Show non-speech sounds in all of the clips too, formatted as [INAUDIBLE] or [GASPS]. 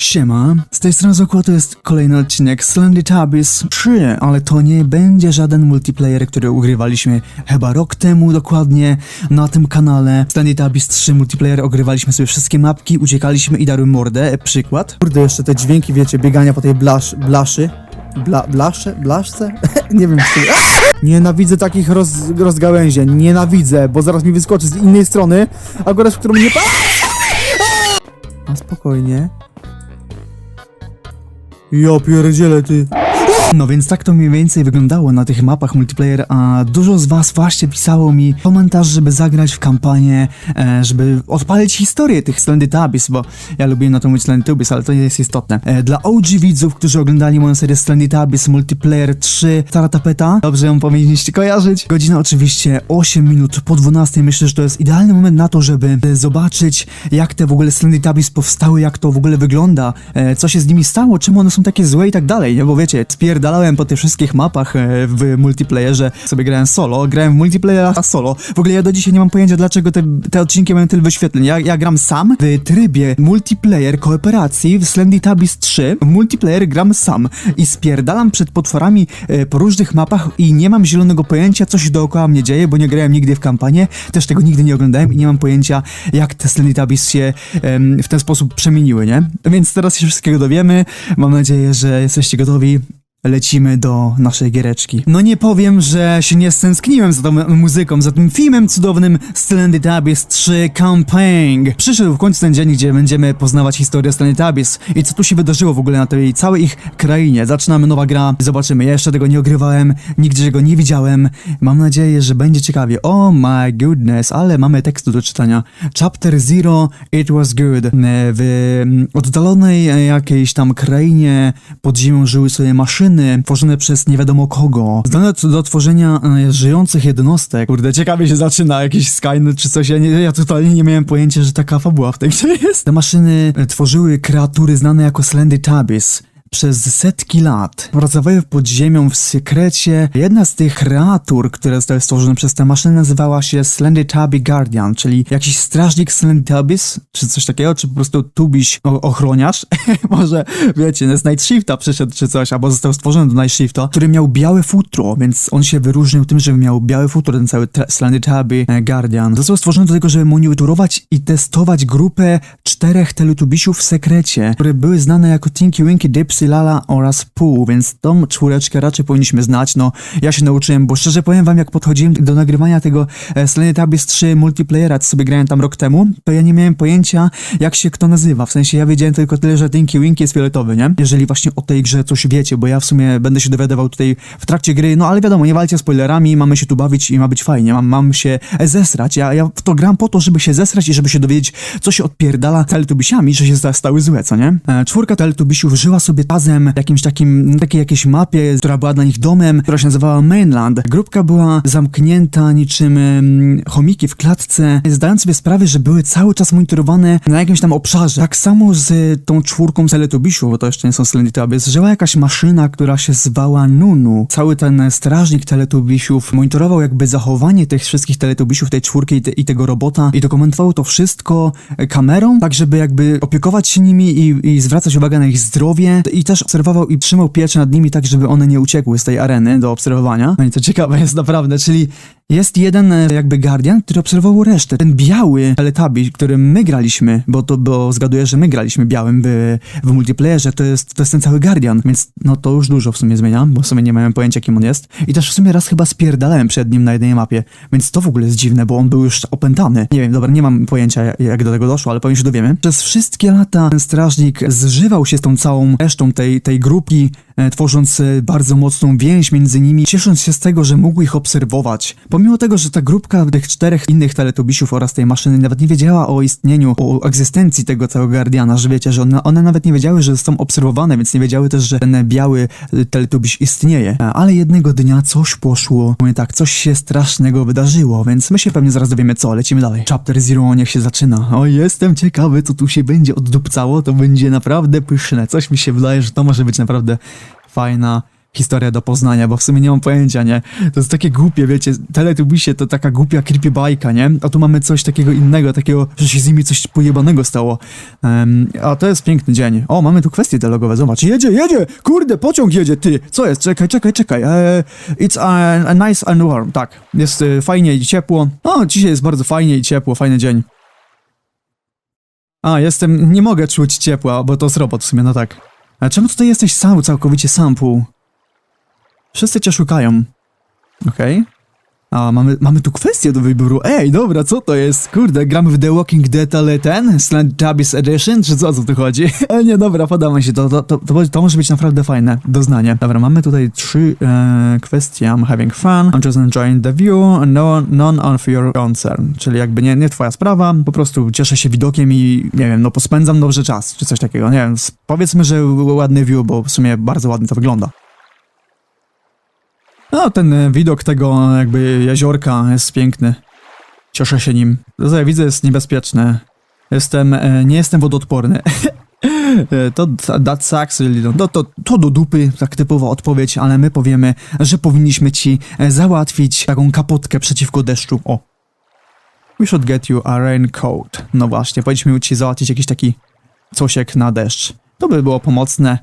Siema, z tej strony Zokło to jest kolejny odcinek Slendy Tabbies 3, ale to nie będzie żaden multiplayer, który ugrywaliśmy chyba rok temu dokładnie na tym kanale. Slendy Tabbies 3 multiplayer ogrywaliśmy sobie wszystkie mapki, uciekaliśmy i darły mordę, e, przykład. Kurde, jeszcze te dźwięki, wiecie, biegania po tej blasz, blaszy. Bla, blasze? Blaszce? [LAUGHS] nie wiem, czy... [LAUGHS] Nienawidzę takich roz, rozgałęzień, nienawidzę, bo zaraz mi wyskoczy z innej strony, akurat w którą nie... A spokojnie. Ja pierdzielę ty. No więc tak to mniej więcej wyglądało na tych mapach multiplayer, a dużo z was właśnie pisało mi komentarz, żeby zagrać w kampanię, e, żeby odpalić historię tych Slendy Tabbies, bo ja lubię na to mówić Slendy Tabbies, ale to nie jest istotne. E, dla OG widzów, którzy oglądali moją serię Slendy Tabbies Multiplayer 3 Stara Tapeta, dobrze ją powinniście kojarzyć. Godzina oczywiście 8 minut po 12, myślę, że to jest idealny moment na to, żeby zobaczyć jak te w ogóle Slendy Tabbies powstały, jak to w ogóle wygląda, e, co się z nimi stało, czemu one są takie złe i tak dalej, nie? Bo wiecie, spierdalałem po tych wszystkich mapach e, w multiplayerze, sobie grałem solo, grałem w multiplayera solo. W ogóle ja do dzisiaj nie mam pojęcia, dlaczego te, te odcinki mają tyle wyświetleń. Ja, ja gram sam w trybie multiplayer kooperacji w Slendy Tabbies 3. W multiplayer gram sam i spierdalam przed potworami e, po różnych mapach i nie mam zielonego pojęcia, co się dookoła mnie dzieje, bo nie grałem nigdy w kampanię, też tego nigdy nie oglądałem i nie mam pojęcia, jak te Slendy się w ten sposób przemieniły, nie? Więc teraz się wszystkiego dowiemy. Mam nadzieję, że jesteście gotowi. Lecimy do naszej giereczki. No nie powiem, że się nie stęskniłem za tą muzyką, za tym filmem cudownym Slendy Tabbies 3 Campaign. Przyszedł w końcu ten dzień, gdzie będziemy poznawać historię Slendy Tabbies i co tu się wydarzyło w ogóle na tej całej ich krainie. Zaczynamy nowa gra, zobaczymy. Ja jeszcze tego nie ogrywałem, nigdzie go nie widziałem. Mam nadzieję, że będzie ciekawie. Oh my goodness, ale mamy tekstu do czytania. Chapter 0, It was good. W oddalonej jakiejś tam krainie pod ziemią żyły sobie maszyny tworzone przez nie wiadomo kogo. Zdolne co do tworzenia e, żyjących jednostek. Kurde, ciekawie się zaczyna jakiś Skynet czy coś. Ja, nie, ja totalnie nie miałem pojęcia, że taka fabuła w tej grze jest. Te maszyny e, tworzyły kreatury znane jako Slendy Tabbies przez setki lat pracowały pod ziemią w sekrecie. Jedna z tych kreatur, które zostały stworzone przez te maszyny, nazywała się Slendy Tabby Guardian, czyli jakiś strażnik Slendy Tabbies, czy coś takiego, czy po prostu tubiś ochroniarz. [LAUGHS] Może, wiecie, z Night Shifta przyszedł czy coś, albo został stworzony do Night Shifta, który miał białe futro, więc on się wyróżnił tym, że miał białe futro, ten cały Slendy Tabby e, Guardian. Został stworzony do tego, żeby monitorować i testować grupę czterech teletubisiów w sekrecie, które były znane jako Tinky Winky, Dipsy, Lala oraz Pooh, więc tą czwóreczkę raczej powinniśmy znać. No, ja się nauczyłem, bo szczerze powiem wam, jak podchodziłem do nagrywania tego e, Tabbies 3 multiplayera, co sobie grałem tam rok temu, to ja nie miałem pojęcia, jak się kto nazywa. W sensie ja wiedziałem tylko tyle, że Tinky Winky jest fioletowy, nie? Jeżeli właśnie o tej grze coś wiecie, bo ja w sumie będę się dowiadywał tutaj w trakcie gry, no ale wiadomo, nie walcie spoilerami, mamy się tu bawić i ma być fajnie, mam, mam się zesrać. Ja, ja w to gram po to, żeby się zesrać i żeby się dowiedzieć, co się odpierdala teletubisiami, że się sta- stały złe, co nie? E, czwórka teletubisiów żyła sobie razem w jakimś takim, takiej jakiejś mapie, która była dla nich domem, która się nazywała Mainland. Grupka była zamknięta niczym em, chomiki w klatce, zdając sobie sprawę, że były cały czas monitorowane na jakimś tam obszarze. Tak samo z tą czwórką teletubisiów, bo to jeszcze nie są Slendy Tabbies, żyła jakaś maszyna, która się zwała Nunu. Cały ten strażnik teletubisiów monitorował jakby zachowanie tych wszystkich teletubisiów, tej czwórki i, te, i tego robota i dokumentował to wszystko e, kamerą, tak żeby jakby opiekować się nimi i, i zwracać uwagę na ich zdrowie i też obserwował i trzymał pieczę nad nimi tak, żeby one nie uciekły z tej areny do obserwowania. No i to ciekawe jest naprawdę, czyli jest jeden e, jakby guardian, który obserwował resztę. Ten biały teletabi, którym my graliśmy, bo to, bo zgaduję, że my graliśmy białym w, w multiplayerze, to jest, to jest ten cały guardian, więc no to już dużo w sumie zmienia, bo w sumie nie miałem pojęcia kim on jest. I też w sumie raz chyba spierdalałem przed nim na jednej mapie, więc to w ogóle jest dziwne, bo on był już opętany. Nie wiem, dobra, nie mam pojęcia jak do tego doszło, ale pewnie się dowiemy. Przez wszystkie lata ten strażnik zżywał się z tą całą resztą tej, tej grupki, e, tworząc e, bardzo mocną więź między nimi, ciesząc się z tego, że mógł ich obserwować. Pomimo tego, że ta grupka tych czterech innych teletubisiów oraz tej maszyny nawet nie wiedziała o istnieniu, o egzystencji tego całego Guardiana, że wiecie, że one, one nawet nie wiedziały, że są obserwowane, więc nie wiedziały też, że ten biały e, teletubiś istnieje. E, Ale jednego dnia coś poszło, mówię tak, coś się strasznego wydarzyło, więc my się pewnie zaraz dowiemy co, lecimy dalej. Chapter Zero niech się zaczyna. O, jestem ciekawy, co tu się będzie oddupcało, to będzie naprawdę pyszne. Coś mi się wydaje, że to może być naprawdę fajna historia do poznania, bo w sumie nie mam pojęcia, nie? To jest takie głupie, wiecie, Teletubisie to taka głupia creepy bajka, nie? A tu mamy coś takiego innego, takiego, że się z nimi coś pojebanego stało. Em, a to jest piękny dzień. O, mamy tu kwestie dialogowe, zobacz, jedzie, jedzie! Kurde, pociąg jedzie, ty! Co jest? Czekaj, czekaj, czekaj. E, it's a, a nice and warm, tak. Jest e, fajnie i ciepło. O, dzisiaj jest bardzo fajnie i ciepło, fajny dzień. A, jestem, nie mogę czuć ciepła, bo to jest robot w sumie, no tak. A czemu tutaj jesteś sam, całkowicie sam, pół? Wszyscy cię szukają. Okej. A, mamy, mamy tu kwestię do wyboru. Ej, dobra, co to jest? Kurde, gramy w The Walking Dead, ale ten? Tabis Edition? Czy co, o co tu chodzi? [LAUGHS] E, nie, dobra, podoba mi się, to, to, to, to, może być naprawdę fajne doznanie. Dobra, mamy tutaj trzy e, kwestie. I'm having fun, I'm just enjoying the view, no, none of your concern. Czyli jakby nie, nie twoja sprawa, po prostu cieszę się widokiem i, nie wiem, no pospędzam dobrze czas, czy coś takiego, nie wiem. Powiedzmy, że ładny view, bo w sumie bardzo ładnie to wygląda. No, ten e, widok tego jakby jeziorka jest piękny. Cieszę się nim. To, co ja widzę, jest niebezpieczne. Jestem, e, nie jestem wodoodporny. [LAUGHS] E, to that sucks, no, to, to, do dupy, tak typowa odpowiedź, ale my powiemy, że powinniśmy ci e, załatwić taką kapotkę przeciwko deszczu. O. We should get you a raincoat. No właśnie, powinniśmy ci załatwić jakiś taki cosiek na deszcz. To by było pomocne.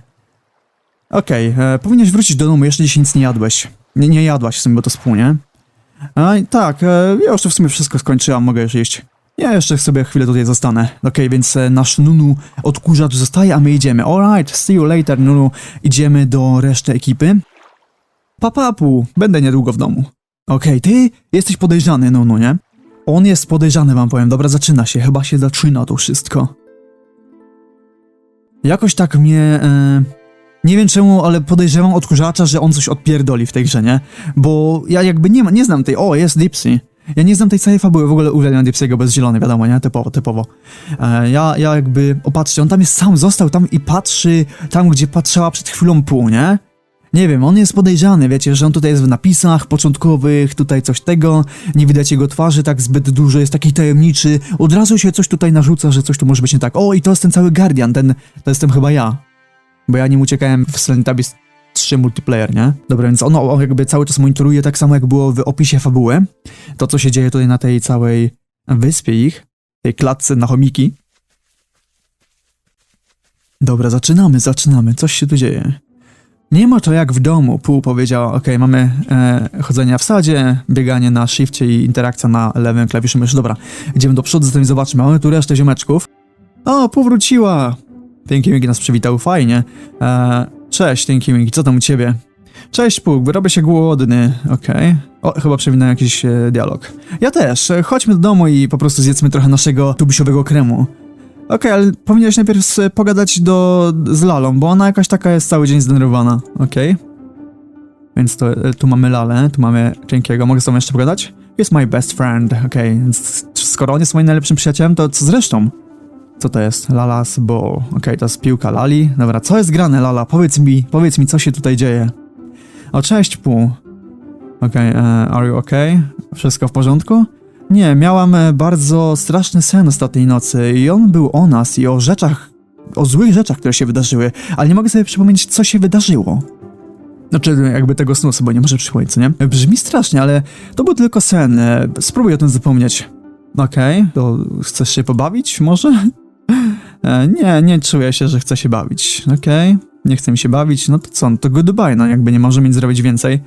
Okej, e, powinieneś wrócić do domu, jeszcze dzisiaj nic nie jadłeś. Nie, nie jadłaś w sumie, bo to spłonie. A i tak, e, ja już w sumie wszystko skończyłam, mogę już iść. Ja jeszcze sobie chwilę tutaj zostanę. Okej, więc e, nasz Nunu odkurzacz zostaje, a my idziemy. Alright, see you later, Nunu. Idziemy do reszty ekipy. Papapu, będę niedługo w domu. Okej, ty jesteś podejrzany, Nunu, nie? On jest podejrzany, wam powiem. Dobra, zaczyna się. Chyba się zaczyna to wszystko. Jakoś tak mnie... E... Nie wiem czemu, ale podejrzewam odkurzacza, że on coś odpierdoli w tej grze, nie? Bo ja jakby nie, ma, nie znam tej... O, jest Dipsy. Ja nie znam tej całej fabuły, w ogóle uwielbiam Dipsy'ego, jest zielony, wiadomo, nie? Typowo, typowo. E, ja, ja jakby... O, patrzcie, on tam jest sam, został tam i patrzy tam, gdzie patrzała przed chwilą pół, nie? Nie wiem, on jest podejrzany, wiecie, że on tutaj jest w napisach początkowych, tutaj coś tego, nie widać jego twarzy tak zbyt dużo, jest taki tajemniczy, od razu się coś tutaj narzuca, że coś tu może być nie tak. O, i to jest ten cały Guardian, ten, to jestem chyba ja. Bo ja nim uciekałem w Slentabis 3 multiplayer, nie? Dobra, więc ono on jakby cały czas monitoruje tak samo jak było w opisie fabuły. To, co się dzieje tutaj na tej całej wyspie ich, tej klatce na chomiki. Dobra, zaczynamy, zaczynamy, coś się tu dzieje. Nie ma to jak w domu, pół powiedziała, ok, mamy e, chodzenie w sadzie, bieganie na shifcie i interakcja na lewym klawiszu myszy. Dobra, idziemy do przodu, zatem zobaczmy, mamy tu resztę ziomeczków. O, powróciła! Tinky Winky nas przywitał, fajnie. E, cześć, Tinky Winky, co tam u ciebie? Cześć, Puk, robię się głodny, okej. O, chyba przewinąłem jakiś e, dialog. Ja też, e, chodźmy do domu i po prostu zjedzmy trochę naszego tubisiowego kremu. Okej, ale powinieneś najpierw e, pogadać do, z Lalą, bo ona jakaś taka jest cały dzień zdenerwowana, okej? Więc to, e, tu mamy Lalę, tu mamy Tinkiego, mogę z tobą jeszcze pogadać? Jest my best friend, okej, więc skoro on jest moim najlepszym przyjacielem, to co zresztą? Co to jest? Lala's Ball. Okej, to jest piłka Lali. Dobra, co jest grane, Lala? Powiedz mi, powiedz mi, co się tutaj dzieje. O, cześć, pół. Okej, e, are you okay? Wszystko w porządku? Nie, miałam e, bardzo straszny sen ostatniej nocy i on był o nas i o rzeczach, o złych rzeczach, które się wydarzyły, ale nie mogę sobie przypomnieć, co się wydarzyło. Znaczy, jakby tego snu sobie nie może przypomnieć, co nie? Brzmi strasznie, ale to był tylko sen. e, Spróbuj o tym zapomnieć. Okej, to chcesz się pobawić może? E, nie, nie czuję się, że chcę się bawić. Okej, nie chce mi się bawić, no to co, no to goodbye, no jakby nie możemy nic zrobić więcej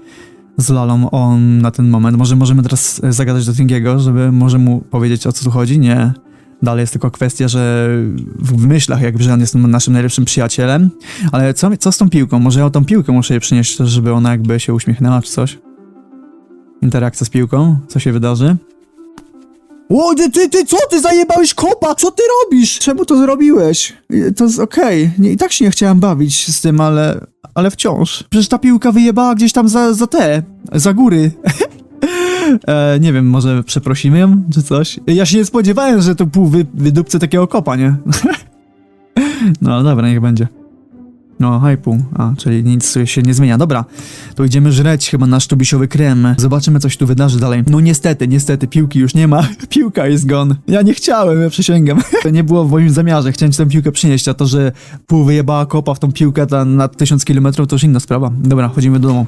z Lalą on na ten moment. Może możemy teraz e, zagadać do Tingiego, żeby może mu powiedzieć o co tu chodzi? Nie. Dalej jest tylko kwestia, że w myślach jakby, że on jest naszym najlepszym przyjacielem. Ale co, co z tą piłką? Może ja o tą piłkę muszę jej przynieść, żeby ona jakby się uśmiechnęła czy coś? Interakcja z piłką? Co się wydarzy? O, ty, ty, ty, co ty zajebałeś kopa? Co ty robisz? Czemu to zrobiłeś? To jest okej. Nie, I tak się nie chciałem bawić z tym, ale, ale wciąż. Przecież ta piłka wyjebała gdzieś tam za, za te, za góry. [LAUGHS] e, nie wiem, może przeprosimy ją, czy coś? Ja się nie spodziewałem, że to pół wy, wydupcy takiego kopa, nie? [LAUGHS] no dobra, niech będzie. No, hypu. A, czyli nic się nie zmienia. Dobra, to idziemy żreć chyba nasz tubisiowy krem. Zobaczymy, co się tu wydarzy dalej. No niestety, niestety, piłki już nie ma. [LAUGHS] Piłka jest gone. Ja nie chciałem, ja przysięgam. [LAUGHS] To nie było w moim zamiarze. Chciałem ci tę piłkę przynieść, a to, że pół wyjebała kopa w tą piłkę ta, na tysiąc kilometrów, to już inna sprawa. Dobra, chodzimy do domu.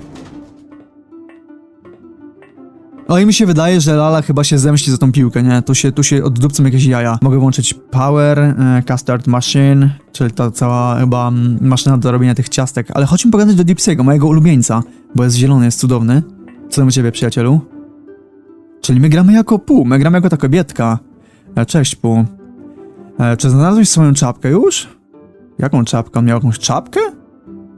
No i mi się wydaje, że Lala chyba się zemści za tą piłkę, nie? Tu się, tu się oddupcą jakieś jaja. Mogę włączyć Power, e, Custard Machine, czyli ta cała chyba mm, maszyna do robienia tych ciastek. Ale chodźmy pogadać do Dipsiego, mojego ulubieńca, bo jest zielony, jest cudowny. Co tam u ciebie, przyjacielu? Czyli my gramy jako pół, my gramy jako ta kobietka. E, cześć, pół. E, czy znalazłeś swoją czapkę już? Jaką czapkę? Miał jakąś czapkę?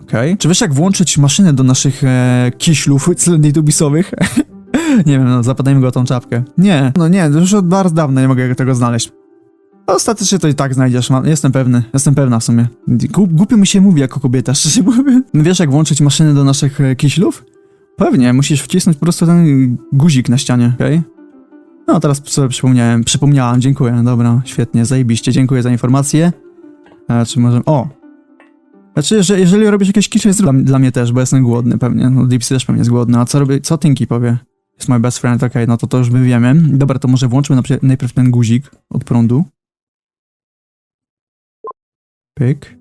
Okej. Czy wiesz jak włączyć maszynę do naszych e, kiślów [LAUGHS] cylindytubisowych? [LAUGHS] [LAUGHS] nie wiem, no zapadajmy go o tą czapkę. Nie, no nie, już od bardzo dawna nie mogę tego znaleźć. Ostatecznie to i tak znajdziesz, jestem pewny, jestem pewna w sumie. Głup, głupio mi się mówi jako kobieta, [LAUGHS] szczerze mówiąc. Wiesz jak włączyć maszyny do naszych e, kiślów? Pewnie, musisz wcisnąć po prostu ten guzik na ścianie, okej? No, teraz sobie przypomniałem, przypomniałam, dziękuję, dobra, świetnie, zajebiście, dziękuję za informację. E, czy możemy, o! Znaczy, że jeżeli robisz jakieś kisze, jest dla, dla mnie też, bo jestem głodny pewnie, no Dipsy też pewnie jest głodny, a co robi, co Tinky powie? Jest my best friend, okej, no to to już my wiemy. Dobra, to może włączmy na, najpierw ten guzik od prądu. Pyk.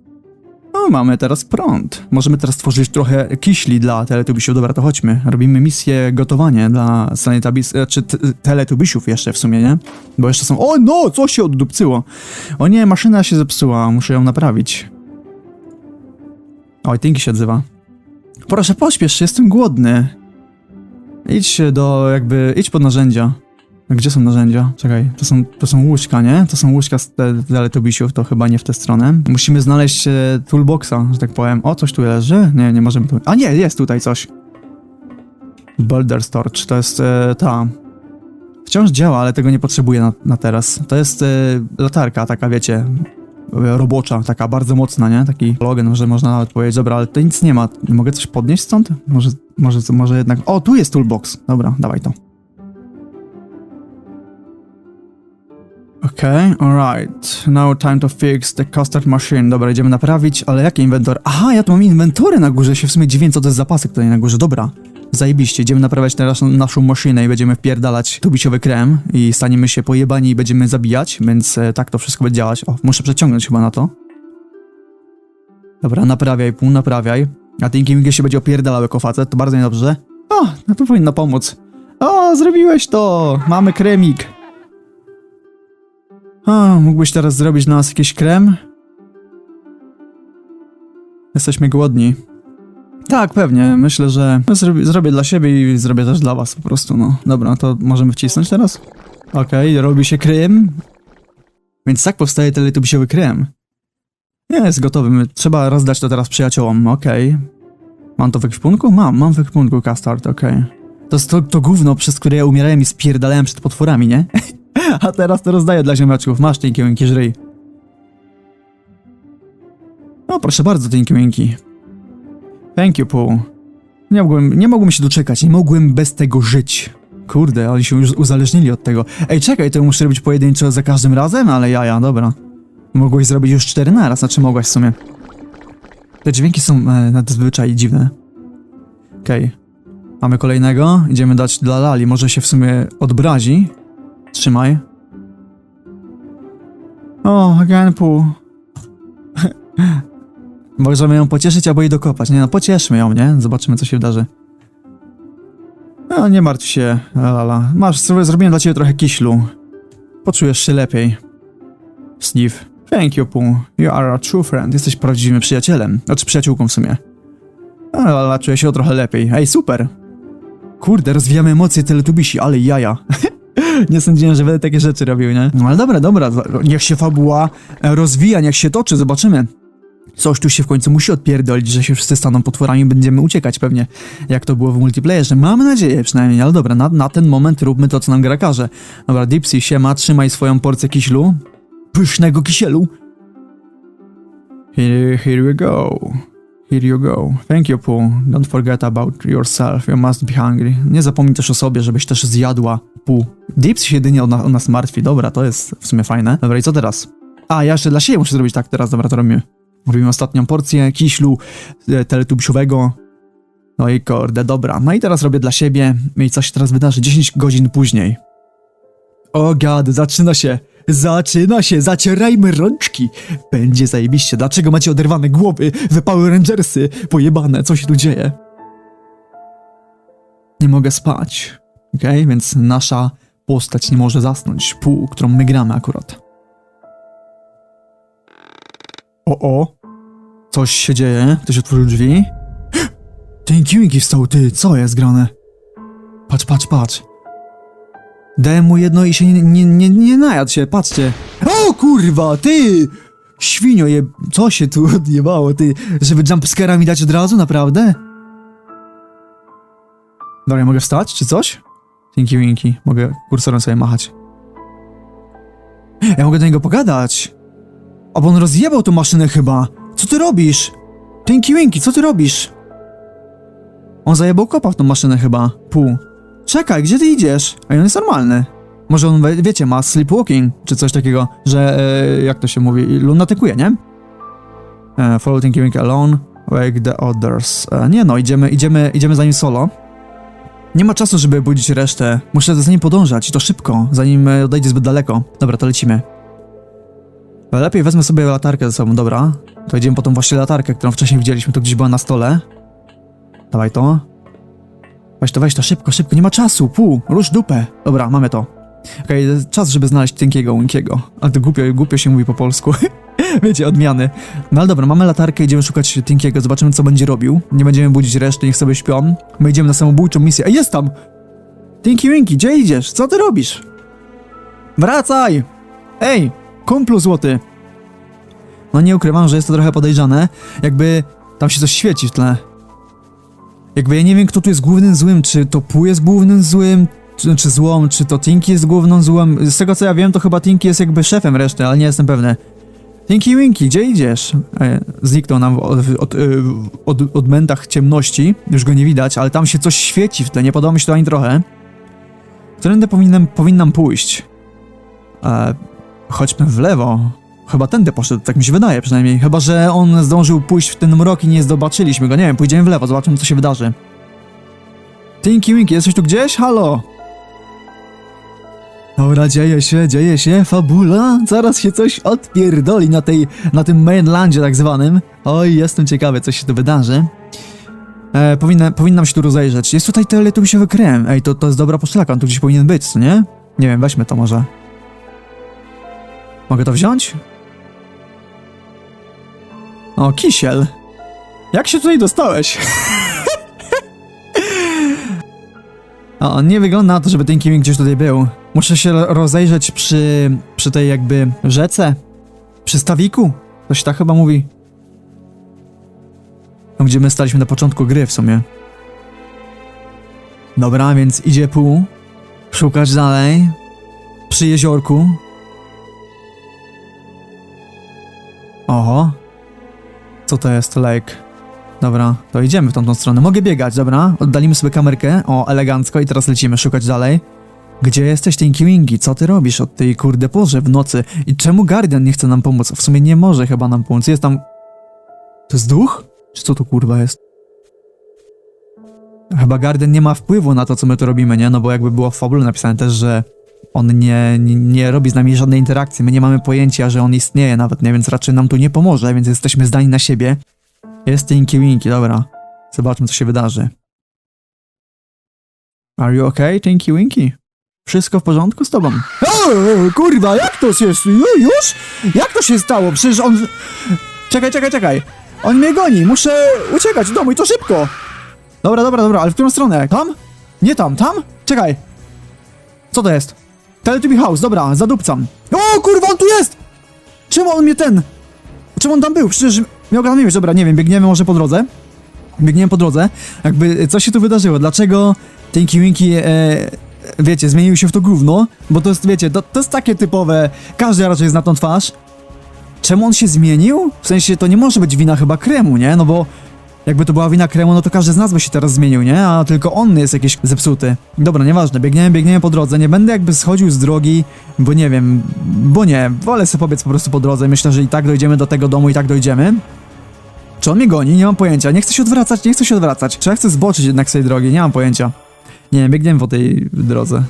No, mamy teraz prąd. Możemy teraz tworzyć trochę kiśli dla teletubisiów. Dobra, to chodźmy. Robimy misję gotowanie dla sanitabis... czy t- teletubisiów jeszcze w sumie, nie? Bo jeszcze są... O, no! Co się oddupcyło? O nie, maszyna się zepsuła. Muszę ją naprawić. Oj, Tinky się odzywa. Proszę, pośpiesz jestem głodny. Idź do jakby, idź pod narzędzia. Gdzie są narzędzia? Czekaj, to są, to są łóżka, nie? To są łóżka z te- teletubisiów, to chyba nie w tę stronę. Musimy znaleźć e, toolboxa, że tak powiem. O, coś tu leży? Nie, nie możemy tu... A nie, jest tutaj coś. Boulder Storage, to jest e, ta... Wciąż działa, ale tego nie potrzebuję na, na teraz. To jest e, latarka taka, wiecie, e, robocza, taka bardzo mocna, nie? Taki logan, że można nawet powiedzieć, dobra, ale to nic nie ma. Mogę coś podnieść stąd? Może, może, może jednak... O, tu jest toolbox. Dobra, dawaj to. Okej, alright. Now time to fix the custard machine. Dobra, idziemy naprawić, ale jaki inwentor? Aha, ja tu mam inwentory na górze, się w sumie dziwię, co to jest zapasek tutaj na górze. Dobra, zajebiście. Idziemy naprawiać teraz naszą maszynę i będziemy wpierdalać tubisiowy krem i staniemy się pojebani i będziemy zabijać, więc e, tak to wszystko będzie działać. O, muszę przeciągnąć chyba na to. Dobra, naprawiaj, pół naprawiaj. A Tinky Winky się będzie opierdalał jako facet, to bardzo niedobrze. O, no to powinno pomóc. O, zrobiłeś to! Mamy kremik. O, mógłbyś teraz zrobić dla nas jakiś krem? Jesteśmy głodni. Tak, pewnie. Myślę, że zrobię, zrobię dla siebie i zrobię też dla was po prostu, no. Dobra, to możemy wcisnąć teraz? Okej, robi się krem. Więc tak powstaje teletubisiowy krem. Nie, jest gotowy. Trzeba rozdać to teraz przyjaciołom, okej. Mam to w ekwipunku? Mam, mam w ekwipunku custard, okej. To jest to, to gówno, przez które ja umierałem i spierdalałem przed potworami, nie? [LAUGHS] A teraz to rozdaję dla ziomeczków. Masz Tinky Winky, żryj. No, proszę bardzo, Tinky Winky. Thank you, Paul. Nie mogłem, nie mogłem się doczekać, nie mogłem bez tego żyć. Kurde, oni się już uzależnili od tego. Ej, czekaj, to muszę robić pojedynczo za każdym razem? Ale jaja, dobra. Mogłeś zrobić już cztery naraz, znaczy mogłaś w sumie. Te dźwięki są e, nadzwyczaj dziwne. Okej. Mamy kolejnego. Idziemy dać dla Lali. Może się w sumie odbrazi. Trzymaj. O, pół. [LAUGHS] Możemy ją pocieszyć albo jej dokopać. Nie no, pocieszmy ją, nie? Zobaczymy, co się wydarzy. No, nie martw się, Lala. Masz, zrobiłem dla ciebie trochę kiślu. Poczujesz się lepiej. Steve. Thank you, Pooh. You are a true friend. Jesteś prawdziwym przyjacielem. Znaczy przyjaciółką w sumie. A, Lala czuje się trochę lepiej. Ej, super! Kurde, rozwijamy emocje teletubisi, ale jaja. [LAUGHS] nie sądziłem, że będę takie rzeczy robił, nie? No ale dobra, dobra, niech się fabuła e, rozwija, niech się toczy, zobaczymy. Coś tu się w końcu musi odpierdolić, że się wszyscy staną potworami, będziemy uciekać pewnie, jak to było w multiplayerze. Mamy nadzieję przynajmniej, ale dobra, na, na ten moment róbmy to, co nam gra każe. Dobra, Dipsy, siema, trzymaj swoją porcję kiślu. Pysznego kisielu. Here, here we go. Here you go. Thank you, Pooh. Don't forget about yourself. You must be hungry. Nie zapomnij też o sobie, żebyś też zjadła, Pooh. Dips się jedynie o, na, o nas martwi. Dobra, to jest w sumie fajne. Dobra, i co teraz? A, ja jeszcze dla siebie muszę zrobić tak teraz. Dobra, to robimy. Robimy ostatnią porcję kiślu e, teletubsiowego. No i kurde, dobra. No i teraz robię dla siebie. I co się teraz wydarzy? 10 godzin później. O gad, zaczyna się. Zaczyna się, zacierajmy rączki. Będzie zajebiście. Dlaczego macie oderwane głowy? Wypały Rangersy. Pojebane, co się tu dzieje? Nie mogę spać. Okej, więc nasza postać nie może zasnąć. Pół, którą my gramy akurat. O, o. Coś się dzieje. Ktoś otworzył drzwi. [GASPS] Tinky Winky wstał, ty. Co jest grane? Patrz, patrz, patrz. Dałem mu jedno i się nie, nie, nie, nie najadł się, patrzcie. O kurwa, ty! Świnio je... Co się tu odjebało, ty? Żeby jumpscare'a mi dać od razu, naprawdę? Dobra, ja mogę wstać, czy coś? Tinky Winky, mogę kursorem sobie machać. Ja mogę do niego pogadać. A bo on rozjebał tą maszynę chyba. Co ty robisz? Tinky Winky, co ty robisz? On zajebał kopa w tą maszynę chyba. Pół. Czekaj, gdzie ty idziesz? A on jest normalny. Może on, wiecie, ma sleepwalking, czy coś takiego, że, e, jak to się mówi, lunatykuje, nie? E, follow alone, wake the others. E, nie no, idziemy, idziemy, idziemy za nim solo. Nie ma czasu, żeby budzić resztę. Muszę za nim podążać i to szybko, zanim e, odejdzie zbyt daleko. Dobra, to lecimy. Ale Lepiej wezmę sobie latarkę ze sobą, dobra. To idziemy po tą właśnie latarkę, którą wcześniej widzieliśmy, tu gdzieś była na stole. Dawaj to. Weź to, weź to, szybko, szybko, nie ma czasu, pół, rusz dupę. Dobra, mamy to. Okej, czas, żeby znaleźć Tinkiego Winkiego. Ale to głupio, głupio się mówi po polsku. [LAUGHS] Wiecie, odmiany. No ale dobra, mamy latarkę, idziemy szukać Tinkiego, zobaczymy co będzie robił. Nie będziemy budzić reszty, niech sobie śpią. My idziemy na samobójczą misję. Ej, jest tam! Tinky Winky, gdzie idziesz? Co ty robisz? Wracaj! Ej, kumplu złoty! No nie ukrywam, że jest to trochę podejrzane, jakby tam się coś świeci w tle. Jakby ja nie wiem, kto tu jest głównym złym, czy to Pu jest głównym złym, czy, czy złą, czy to Tinky jest główną złą. Z tego co ja wiem, to chyba Tinky jest jakby szefem reszty, ale nie jestem pewny. Tinky Winky, gdzie idziesz? E, zniknął nam w od, od, e, od, odmętach ciemności, już go nie widać, ale tam się coś świeci w tle, nie podoba mi się to ani trochę. Którędy powinnam, powinnam pójść? E, chodźmy w lewo. Chyba tędy poszedł, tak mi się wydaje przynajmniej. Chyba, że on zdążył pójść w ten mrok i nie zobaczyliśmy go. Nie wiem, pójdziemy w lewo, zobaczymy co się wydarzy. Tinky Winky, jesteś tu gdzieś? Halo? Dobra, dzieje się, dzieje się, fabula. Zaraz się coś odpierdoli na tej, na tym mainlandzie tak zwanym. Oj, jestem ciekawy, co się tu wydarzy. E, powinna, powinnam się tu rozejrzeć. Jest tutaj teletubisiowy krem. Ej, to, to jest dobra poszlaka, on tu gdzieś powinien być, co nie? Nie wiem, weźmy to może. Mogę to wziąć? O, kisiel. Jak się tutaj dostałeś? o, nie wygląda na to, żeby ten Kimi gdzieś tutaj był. Muszę się ro- rozejrzeć przy, przy tej jakby rzece. Przy stawiku. To się tak chyba mówi. Tam, gdzie my staliśmy na początku gry w sumie. Dobra, więc idzie pół. Szukać dalej. Przy jeziorku. Oho. Co to jest, lake? Dobra, to idziemy w tamtą stronę. Mogę biegać, dobra? Oddalimy sobie kamerkę. O, elegancko i teraz lecimy szukać dalej. Gdzie jesteś, Tinky Winky? Co ty robisz od tej kurde porze w nocy? I czemu Guardian nie chce nam pomóc? W sumie nie może chyba nam pomóc. Jest tam... To jest duch? Czy co to kurwa jest? Chyba Guardian nie ma wpływu na to, co my tu robimy, nie? No bo jakby było w fabule napisane też, że on nie, nie, nie robi z nami żadnej interakcji. My nie mamy pojęcia, że on istnieje nawet, nie? Więc raczej nam tu nie pomoże, więc jesteśmy zdani na siebie. Jest Tinky Winky, dobra. Zobaczmy, co się wydarzy. Are you okay, Tinky Winky? Wszystko w porządku z tobą? O, kurwa, jak to się... ju- Już? Jak to się stało? Przecież on... Czekaj, czekaj, czekaj. On mnie goni, muszę uciekać do domu i to szybko. Dobra, dobra, dobra, ale w którą stronę? Tam? Nie tam, tam? Czekaj. Co to jest? Teletubby House, dobra, zadupcam. O, kurwa, on tu jest! Czemu on mnie ten... Czemu on tam był? Przecież miał go być. Dobra, nie wiem, biegniemy może po drodze. Biegniemy po drodze. Jakby, co się tu wydarzyło? Dlaczego Tinky Winky, e, wiecie, zmienił się w to gówno? Bo to jest, wiecie, to, to jest takie typowe, każdy raczej zna tą twarz. Czemu on się zmienił? W sensie, to nie może być wina chyba kremu, nie? No bo jakby to była wina kremu, no to każdy z nas by się teraz zmienił, nie? A tylko on jest jakiś zepsuty. Dobra, nieważne, biegniemy, biegniemy po drodze. Nie będę jakby schodził z drogi, bo nie wiem, bo nie. Wolę sobie pobiec po prostu po drodze. Myślę, że i tak dojdziemy do tego domu, i tak dojdziemy. Czy on mnie goni? Nie mam pojęcia. Nie chcę się odwracać, nie chcę się odwracać. Czy ja chcę zboczyć jednak z tej drogi? Nie mam pojęcia. Nie biegniemy po tej drodze.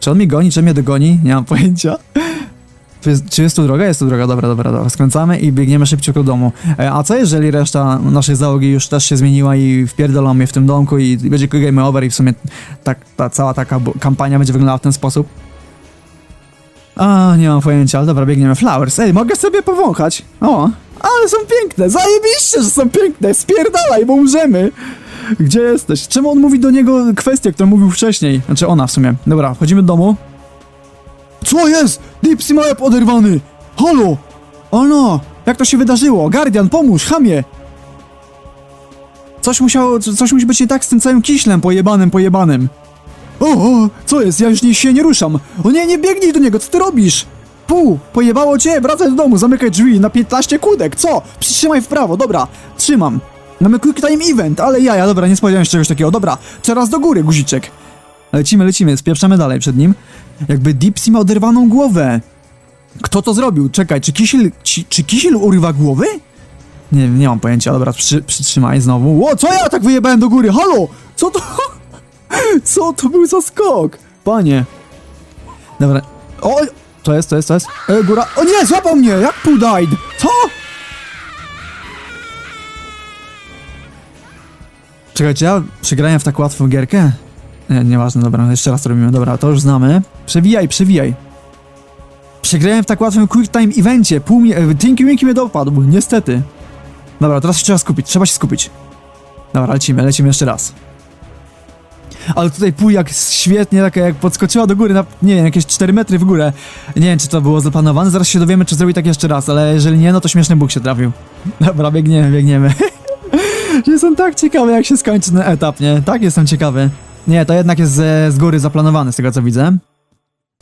Czy on mnie goni, czy mnie dogoni? Nie mam pojęcia. Czy jest tu droga? Jest tu droga, dobra, dobra, dobra. Skręcamy i biegniemy szybciutko do domu. E, a co jeżeli reszta naszej załogi już też się zmieniła i wpierdolą mnie w tym domku i będzie game over i w sumie tak, ta cała taka kampania będzie wyglądała w ten sposób? A, nie mam pojęcia, ale dobra, biegniemy. Flowers, ej, mogę sobie powąchać. O, ale są piękne, zajebiście, że są piękne, spierdalaj, bo umrzemy. Gdzie jesteś? Czemu on mówi do niego kwestię, którą mówił wcześniej? Znaczy ona w sumie. Dobra, wchodzimy do domu. Co jest? Dipsy Map oderwany! Halo! O no! Jak to się wydarzyło? Guardian, pomóż, chamie! Coś musiało, co- coś musi być nie tak z tym całym kiślem pojebanym, pojebanym. O, o, co jest? Ja już nie, się nie ruszam. O nie, nie biegnij do niego, co ty robisz? Pół, pojebało cię, wracaj do domu, zamykaj drzwi na 15 kłódek, co? Przytrzymaj w prawo, dobra, trzymam. Mamy quick time event, ale jaja, dobra, nie spodziewałem się czegoś takiego, dobra, teraz do góry, guziczek. Lecimy, lecimy, spieprzamy dalej przed nim. Jakby Dipsy ma oderwaną głowę. Kto to zrobił? Czekaj, czy Kisil, ci, czy Kisil urywa głowy? Nie, nie mam pojęcia, dobra, przy, przytrzymaj znowu. Ło, co ja tak wyjebałem do góry? Halo! Co to? [LAUGHS] Co to był za skok? Panie. Dobra. O! To jest, to jest, to jest. E, góra. O nie, złapał mnie! Jak died? Co? Czekajcie, ja przegrałem w tak łatwą gierkę? Nie, nieważne, dobra, jeszcze raz to robimy. Dobra, to już znamy. Przewijaj, przewijaj. Przegrałem w tak łatwym quick time evencie. Pół mi... e, Tinky Winky mnie dopadł, niestety. Dobra, teraz się trzeba skupić, trzeba się skupić. Dobra, lecimy, lecimy jeszcze raz. Ale tutaj pół jak świetnie, taka jak podskoczyła do góry na, nie wiem, jakieś 4 metry w górę. Nie wiem, czy to było zaplanowane, zaraz się dowiemy, czy zrobi tak jeszcze raz, ale jeżeli nie, no to śmieszny Bóg się trafił. [LAUGHS] Dobra, biegniemy, biegniemy. [LAUGHS] Jestem tak ciekawy, jak się skończy ten etap, nie? Tak jestem ciekawy. Nie, to jednak jest z, z góry zaplanowane, z tego co widzę.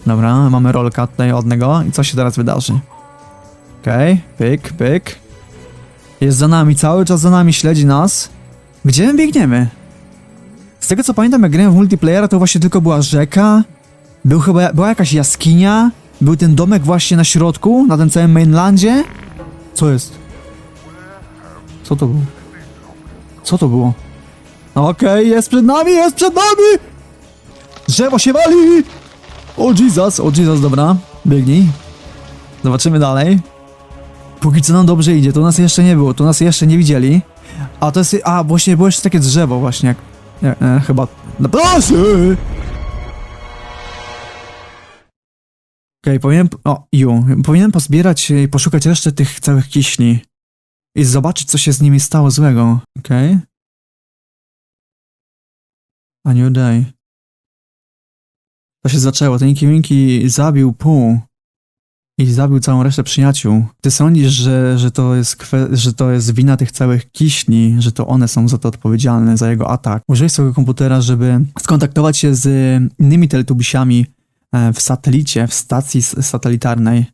Dobra, mamy rolka tutaj od niego i co się teraz wydarzy? Okej, pyk, pyk. Jest za nami, cały czas za nami, śledzi nas. Gdzie my biegniemy? Z tego co pamiętam, jak grałem w multiplayera, to właśnie tylko była rzeka, był chyba, była jakaś jaskinia, był ten domek właśnie na środku, na tym całym mainlandzie. Co jest? Co to było? Co to było? Okej, jest przed nami, jest przed nami! Drzewo się wali! O Jesus, o Jesus, dobra, biegnij. Zobaczymy dalej. Póki co nam dobrze idzie, to nas jeszcze nie było, to nas jeszcze nie widzieli. A to jest, a właśnie było jeszcze takie drzewo właśnie, jak, nie, e, chyba, proszę! Okej, powinienem, o, ju, powinienem pozbierać i poszukać reszty tych całych kiśni. I zobaczyć, co się z nimi stało złego, okej? A new day. To się zaczęło. Ten Winky zabił pół i zabił całą resztę przyjaciół. Ty sądzisz, że, że, to jest że to jest wina tych całych kiśni, że to one są za to odpowiedzialne, za jego atak. Użyłeś swojego komputera, żeby skontaktować się z innymi teletubisiami e, w satelicie, w stacji satelitarnej,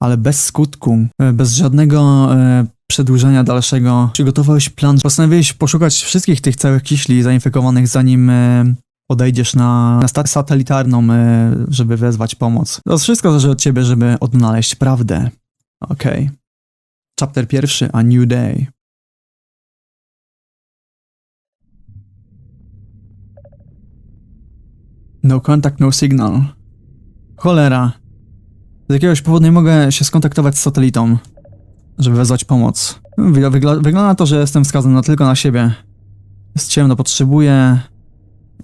ale bez skutku, e, bez żadnego e, przedłużenia dalszego. Przygotowałeś plan, postanowiłeś poszukać wszystkich tych całych kiśli zainfekowanych, zanim e, odejdziesz na, na stację satelitarną, e, żeby wezwać pomoc. To wszystko zależy od ciebie, żeby odnaleźć prawdę. Okej. Chapter pierwszy, A New Day. No contact, no signal. Cholera. Z jakiegoś powodu nie mogę się skontaktować z satelitą, żeby wezwać pomoc. Wygl- wygl- wygląda na to, że jestem wskazany na tylko na siebie. Jest ciemno, potrzebuję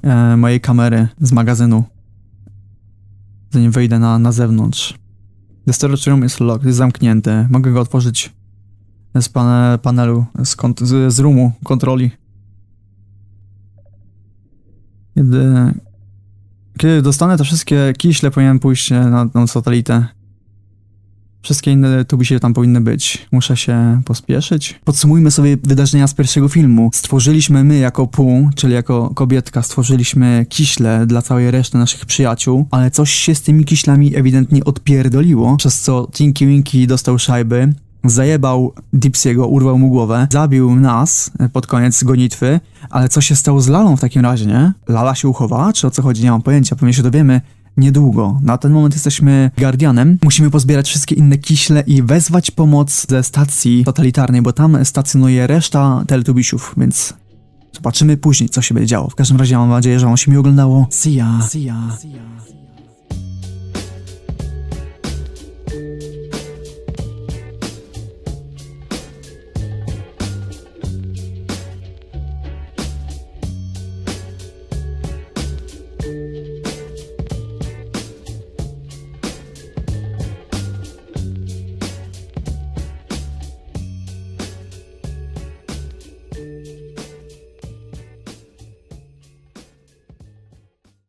e, mojej kamery z magazynu. Zanim wyjdę na, na zewnątrz. The storage room is locked, jest zamknięty. Mogę go otworzyć z pane, panelu, z, z, z roomu kontroli. Kiedy, kiedy dostanę te wszystkie kiśle, powinienem pójść na tą satelitę. Wszystkie inne tubisie tam powinny być. Muszę się pospieszyć. Podsumujmy sobie wydarzenia z pierwszego filmu. Stworzyliśmy my jako pół, czyli jako kobietka, stworzyliśmy kiśle dla całej reszty naszych przyjaciół, ale coś się z tymi kiślami ewidentnie odpierdoliło, przez co Tinky Winky dostał szajby, zajebał Dipsiego, urwał mu głowę, zabił nas pod koniec gonitwy, ale co się stało z Lalą w takim razie, nie? Lala się uchowała, czy o co chodzi? Nie mam pojęcia, pewnie się dowiemy niedługo. Na ten moment jesteśmy Guardianem. Musimy pozbierać wszystkie inne kiśle i wezwać pomoc ze stacji totalitarnej, bo tam stacjonuje reszta Teletubisiów, więc zobaczymy później, co się będzie działo. W każdym razie mam nadzieję, że wam się mi oglądało. See ya. See ya. See ya.